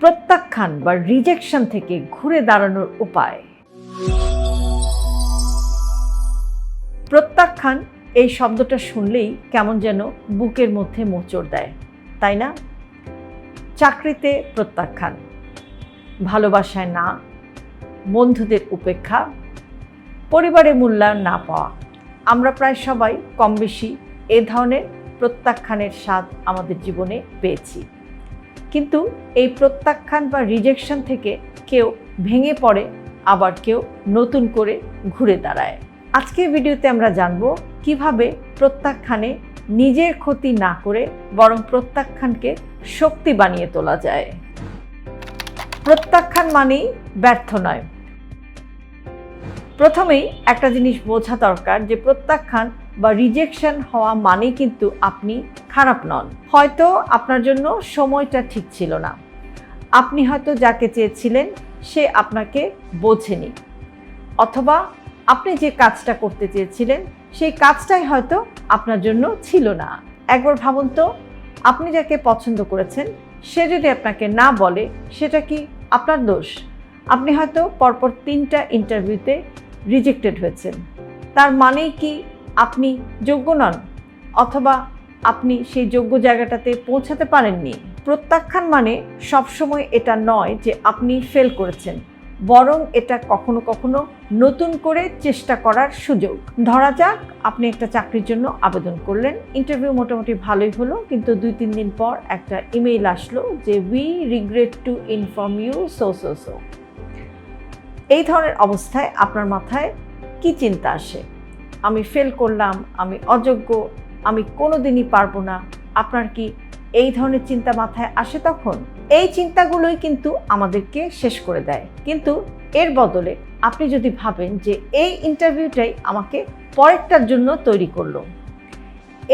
প্রত্যাখ্যান বা রিজেকশন থেকে ঘুরে দাঁড়ানোর উপায়। প্রত্যাখ্যান, এই শব্দটা শুনলেই কেমন যেন বুকের মধ্যে মোচড় দেয়, তাই না? চাকরিতে প্রত্যাখ্যান, ভালোবাসায় না, বন্ধুদের উপেক্ষা, পরিবারে মূল্যায়ন না পাওয়া। আমরা প্রায় সবাই কম বেশি এ ধরনের প্রত্যাখ্যানের স্বাদ আমাদের জীবনে পেয়েছি। কিন্তু এই প্রত্যাখ্যান বা রিজেকশন থেকে কেউ ভেঙে পড়ে, আবার কেউ নতুন করে ঘুরে দাঁড়ায়। আজকের ভিডিওতে আমরা জানব কীভাবে প্রত্যাখ্যানে নিজের ক্ষতি না করে বরং প্রত্যাখ্যানকে শক্তি বানিয়ে তোলা যায়। প্রত্যাখ্যান মানেই ব্যর্থ নয়। প্রথমেই একটা জিনিস বোঝা দরকার যে প্রত্যাখ্যান বা রিজেকশন হওয়া মানে কিন্তু আপনি খারাপ নন। হয়তো আপনার জন্য সময়টা ঠিক ছিল না। আপনি হয়তো যাকে চেয়েছিলেন, সে আপনাকে বোঝেনি। অথবা আপনি যে কাজটা করতে চেয়েছিলেন, সেই কাজটাই হয়তো আপনার জন্য ছিল না। একবার ভাবুন তো, আপনি যাকে পছন্দ করেছেন, সে যদি আপনাকে না বলে, সেটা কি আপনার দোষ? আপনি হয়তো পরপর তিনটা ইন্টারভিউতে রিজেক্টেড হয়েছেন। তার মানেই কি আপনি যোগ্য নন, অথবা আপনি সেই যোগ্য জায়গাটাতে পৌঁছাতে পারেননি। প্রত্যাখ্যান মানে সবসময় এটা নয় যে আপনি ফেল করেছেন, বরং এটা কখনো কখনো নতুন করে চেষ্টা করার সুযোগ। ধরা যাক, আপনি একটা চাকরির জন্য আবেদন করলেন ইন্টারভিউ মোটামুটি ভালোই হলো, কিন্তু দুই তিন দিন পর একটা ইমেইল আসলো যে we regret to inform you so so so এই ধরনের অবস্থায় আপনার মাথায় কি চিন্তা আসে? আমি ফেল করলাম, আমি অযোগ্য, আমি কোনো দিনই পারব না। আপনার কি এই ধরনের চিন্তা মাথায় আসে তখন? এই চিন্তাগুলোই কিন্তু আমাদেরকে শেষ করে দেয়। কিন্তু এর বদলে আপনি যদি ভাবেন যে এই ইন্টারভিউটাই আমাকে পরেরটার জন্য তৈরি করল,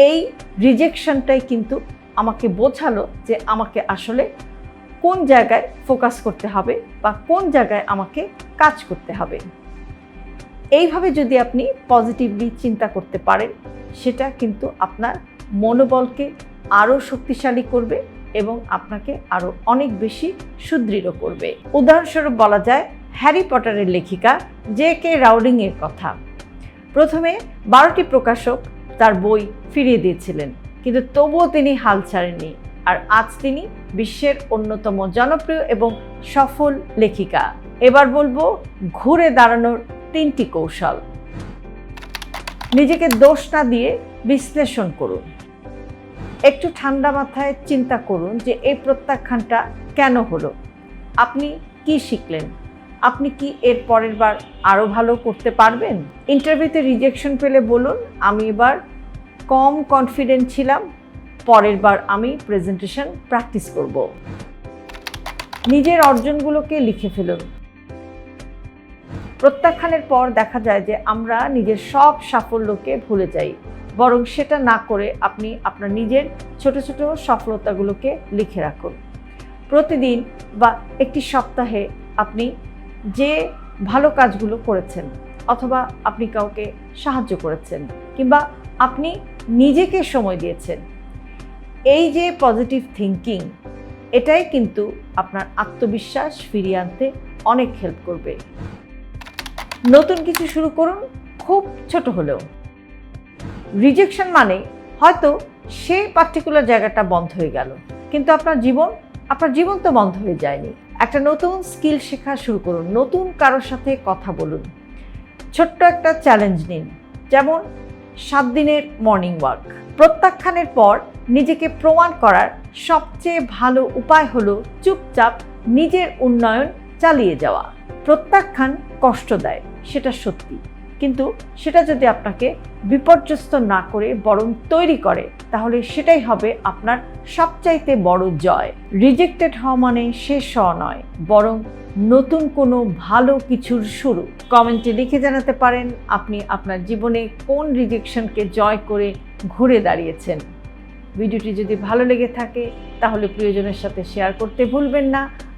এই রিজেকশনটাই কিন্তু আমাকে বোঝালো যে আমাকে আসলে কোন জায়গায় ফোকাস করতে হবে বা কোন জায়গায় আমাকে কাজ করতে হবে। এইভাবে যদি আপনি পজিটিভলি চিন্তা করতে পারেন, সেটা কিন্তু আপনার মনোবলকে আরও শক্তিশালী করবে এবং আপনাকে আরও অনেক বেশি সুদৃঢ় করবে। উদাহরণস্বরূপ বলা যায় হ্যারি পটারের লেখিকা জে কে রাউলিংয়ের কথা। প্রথমে বারোটি প্রকাশক তার বই ফিরিয়ে দিয়েছিলেন, কিন্তু তবুও তিনি হাল ছাড়েননি। আর আজ তিনি বিশ্বের অন্যতম জনপ্রিয় এবং সফল লেখিকা। এবার বলব ঘুরে দাঁড়ানোর তিনটি কৌশল। নিজেকে দোষ না দিয়ে বিশ্লেষণ করুন। একটু ঠান্ডা মাথায় চিন্তা করুন যে এই প্রত্যাখ্যানটা কেন হলো? আপনি কি শিখলেন? আপনি কি এর পরের বার আরও ভালো করতে পারবেন? ইন্টারভিউতে রিজেকশন পেলে বলুন, আমি এবার কম কনফিডেন্ট ছিলাম, পরের বার আমি প্রেজেন্টেশন প্র্যাকটিস করব। নিজের অর্জনগুলোকে লিখে ফেলুন। প্রত্যাখ্যানের পর দেখা যায় যে আমরা নিজের সব সাফল্যকে ভুলে যাই। বরং সেটা না করে আপনি আপনার নিজের ছোট ছোট সফলতাগুলোকে লিখে রাখুন। প্রতিদিন বা একটি সপ্তাহে আপনি যে ভালো কাজগুলো করেছেন অথবা আপনি কাউকে সাহায্য করেছেন কিংবা আপনি নিজেকে সময় দিয়েছেন, এই যে পজিটিভ থিঙ্কিং এটাই কিন্তু আপনার আত্মবিশ্বাস ফিরিয়ে আনতে অনেক হেল্প করবে। নতুন কিছু শুরু করুন খুব ছোট হলেও। রিজেকশন মানে হয়তো সেই পার্টিকুলার জায়গাটা বন্ধ হয়ে গেল। কিন্তু আপনার জীবন আপনার জীবন তো বন্ধ হয়ে যায়নি। একটা নতুন স্কিল শেখা শুরু করুন, নতুন কারোর সাথে কথা বলুন। ছোট্ট একটা চ্যালেঞ্জ নিন, যেমন সাত দিনের মর্নিং ওয়াক প্রত্যাখ্যানের পর নিজেকে প্রমাণ করার সবচেয়ে ভালো উপায় হলো চুপচাপ নিজের উন্নয়ন চালিয়ে যাওয়া। প্রত্যাখ্যান কষ্ট দেয়, সেটা সত্যি। কিন্তু সেটা যদি আপনাকে বিপর্যস্ত না করে বরং তৈরি করে, তাহলে সেটাই হবে আপনার সবচাইতে বড় জয়। রিজেক্টেড হওয়া মানে শেষ হওয়া নয়, বরং নতুন কোনো ভালো কিছুর শুরু। কমেন্টে লিখে জানাতে পারেন আপনি আপনার জীবনে কোন রিজেকশনকে জয় করে ঘুরে দাঁড়িয়েছেন। ভিডিওটি যদি ভালো লেগে থাকে, তাহলে প্রিয়জনের সাথে শেয়ার করতে ভুলবেন না।